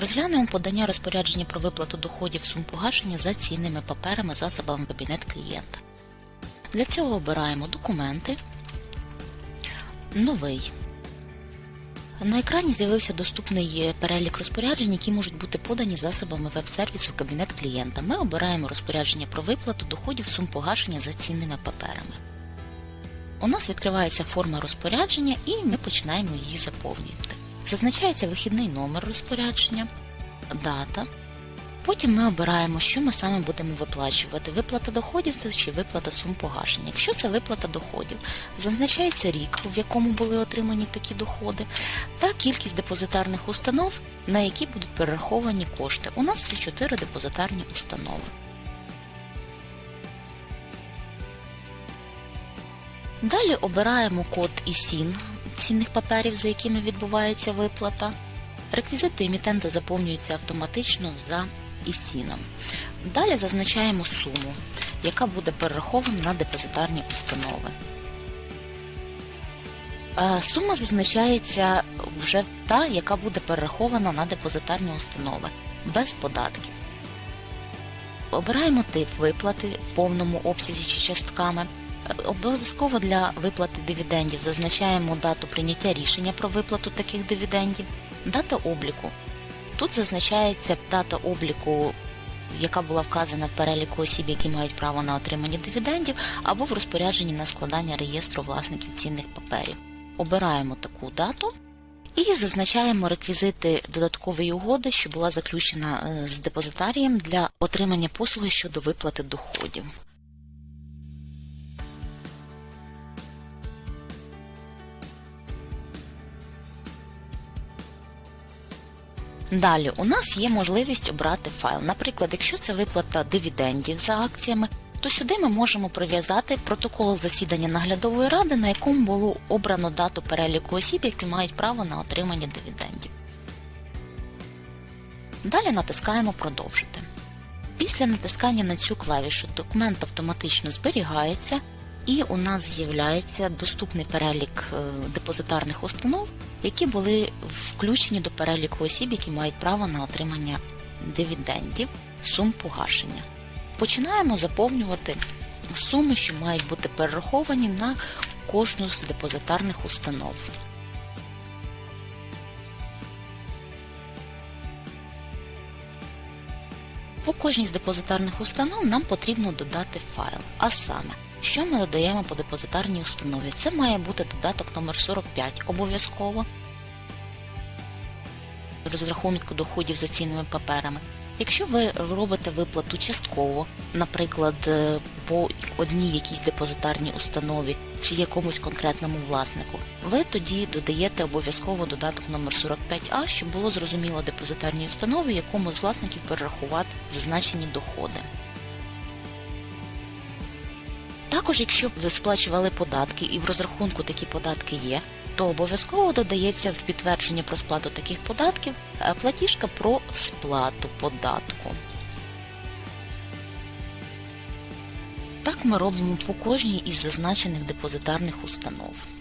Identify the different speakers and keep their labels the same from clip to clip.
Speaker 1: Розглянемо подання розпорядження про виплату доходів сум погашення за цінними паперами засобами кабінет клієнта. Для цього обираємо документи, новий. На екрані з'явився доступний перелік розпоряджень, які можуть бути подані засобами веб-сервісу кабінет клієнта. Ми обираємо розпорядження про виплату доходів сум погашення за цінними паперами. У нас відкривається форма розпорядження і ми починаємо її заповнювати. Зазначається вихідний номер розпорядження, дата. Потім ми обираємо, що ми саме будемо виплачувати: виплата доходів чи виплата сум погашення. Якщо це виплата доходів, зазначається рік, в якому були отримані такі доходи, та кількість депозитарних установ, на які будуть перераховані кошти. У нас це 4 депозитарні установи. Далі обираємо код ІСІН цінних паперів, за якими відбувається виплата. Реквізити емітента заповнюються автоматично за ІСІНом. Далі зазначаємо суму, яка буде перерахована на депозитарні установи. Е, Сума зазначається вже та, яка буде перерахована на депозитарні установи без податків. Обираємо тип виплати в повному обсязі чи частками. Обов'язково для виплати дивідендів зазначаємо дату прийняття рішення про виплату таких дивідендів, дата обліку. Тут зазначається дата обліку, яка була вказана в переліку осіб, які мають право на отримання дивідендів, або в розпорядженні на складання реєстру власників цінних паперів. Обираємо таку дату і зазначаємо реквізити додаткової угоди, що була заключена е, з депозитарієм для отримання послуги щодо виплати доходів. Далі у нас є можливість обрати файл. Наприклад, якщо це виплата дивідендів за акціями, то сюди ми можемо прив'язати протокол засідання наглядової ради, на якому було обрано дату переліку осіб, які мають право на отримання дивідендів. Далі натискаємо Продовжити. Після натискання на цю клавішу документ автоматично зберігається, і у нас з'являється доступний перелік е, депозитарних установ, які були включені до переліку осіб, які мають право на отримання дивідендів, сум погашення. Починаємо заповнювати суми, що мають бути перераховані на кожну з депозитарних установ. По кожній з депозитарних установ нам потрібно додати файл. А саме, що ми додаємо по депозитарній установі? Це має бути додаток номер 45 обов'язково розрахунку доходів за цінними паперами. Якщо ви робите виплату частково, наприклад, е, по одній якійсь депозитарній установі чи якомусь конкретному власнику, ви тоді додаєте обов'язково додаток номер 45А, щоб було зрозуміло депозитарній установі, якому з власників перерахувати зазначені доходи. Також, якщо ви сплачували податки і в розрахунку такі податки є, то обов'язково додається в підтвердження про сплату таких податків е, платіжка про сплату податку. Так ми робимо по кожній із зазначених депозитарних установ.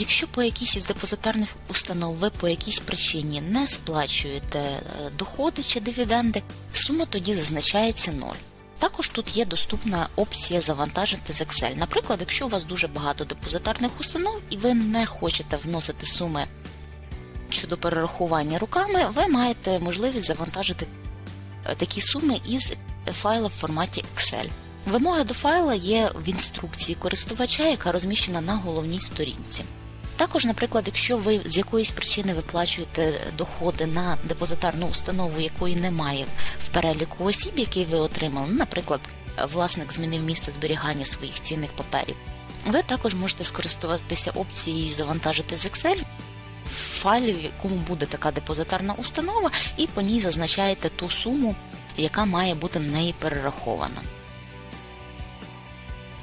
Speaker 1: Якщо по якійсь із депозитарних установ ви по якійсь причині не сплачуєте е, доходи чи дивіденди, сума тоді зазначається 0. Також тут є доступна опція завантажити з Excel. Наприклад, якщо у вас дуже багато депозитарних установ і ви не хочете вносити суми щодо перерахування руками, ви маєте можливість завантажити е, такі суми із файла в форматі Excel. Вимоги до файла є в інструкції користувача, яка розміщена на головній сторінці. Також, наприклад, якщо ви з якоїсь причини виплачуєте доходи на депозитарну установу, якої немає в переліку осіб, які ви отримали, наприклад, власник змінив місце зберігання своїх цінних паперів, ви також можете скористуватися опцією завантажити з Excel в файлі, в якому буде така депозитарна установа, і по ній зазначаєте ту суму, яка має бути на неї перерахована.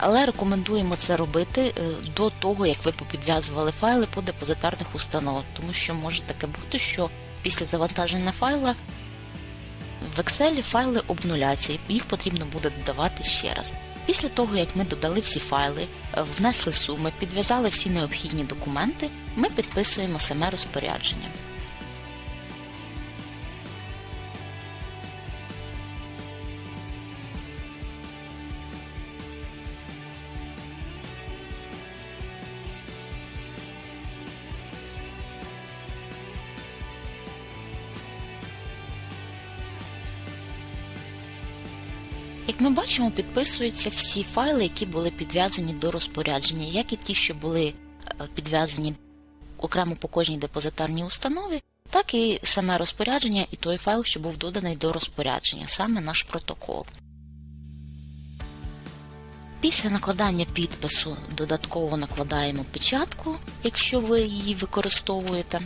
Speaker 1: Але рекомендуємо це робити е, до того, як ви попідв'язували файли по депозитарних установах, тому що може таке бути, що після завантаження файла в Excel файли обнуляться, і їх потрібно буде додавати ще раз. Після того, як ми додали всі файли, е, внесли суми, підв'язали всі необхідні документи, ми підписуємо саме розпорядження. Як ми бачимо, підписуються всі файли, які були підв'язані до розпорядження, як і ті, що були е, підв'язані окремо по кожній депозитарній установі, так і саме розпорядження і той файл, що був доданий до розпорядження, саме наш протокол. Після накладання підпису додатково накладаємо печатку, якщо ви її використовуєте.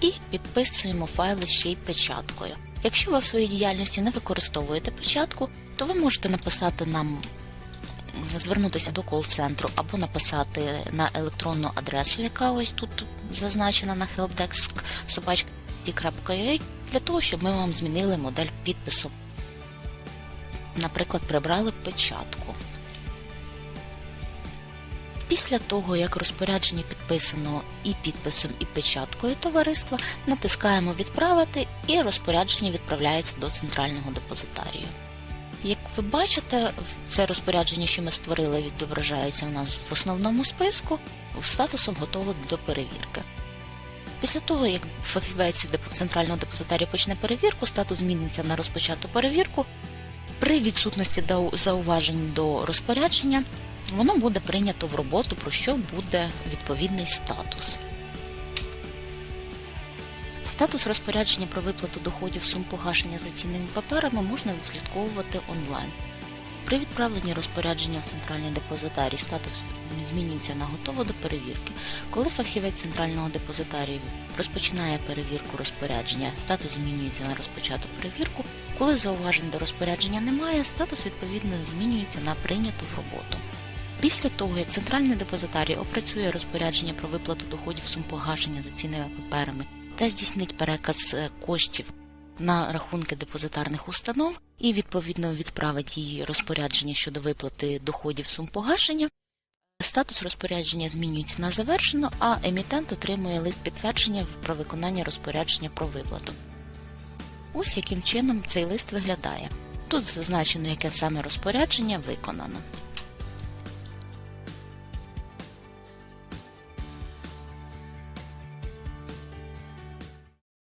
Speaker 1: І підписуємо файли ще й печаткою. Якщо ви в своїй діяльності не використовуєте печатку, то ви можете написати нам, звернутися до кол-центру або написати на електронну адресу, яка ось тут зазначена на helpdesk собачка.ua, для того, щоб ми вам змінили модель підпису. Наприклад, прибрали печатку. Після того, як розпорядження підписано і підписом, і печаткою товариства, натискаємо Відправити і розпорядження відправляється до центрального депозитарію. Як ви бачите, це розпорядження, що ми створили, відображається у нас в основному списку статусом готово до перевірки. Після того, як фахівець центрального депозитарію почне перевірку, статус зміниться на розпочату перевірку. При відсутності зауважень до розпорядження воно буде прийнято в роботу, про що буде відповідний статус. Статус розпорядження про виплату доходів сум погашення за цінними паперами можна відслідковувати онлайн. При відправленні розпорядження в центральний депозитарій статус змінюється на готово до перевірки. Коли фахівець центрального депозитарію розпочинає перевірку розпорядження, статус змінюється на розпочату перевірку. Коли зауважень до розпорядження немає, статус відповідно змінюється на прийнято в роботу. Після того, як центральний депозитарій опрацює розпорядження про виплату доходів сум погашення за цінними паперами та здійснить переказ е, коштів на рахунки депозитарних установ і відповідно відправить її розпорядження щодо виплати доходів сум погашення, статус розпорядження змінюється на завершено, а емітент отримує лист підтвердження про виконання розпорядження про виплату. Ось яким чином цей лист виглядає. Тут зазначено, яке саме розпорядження виконано.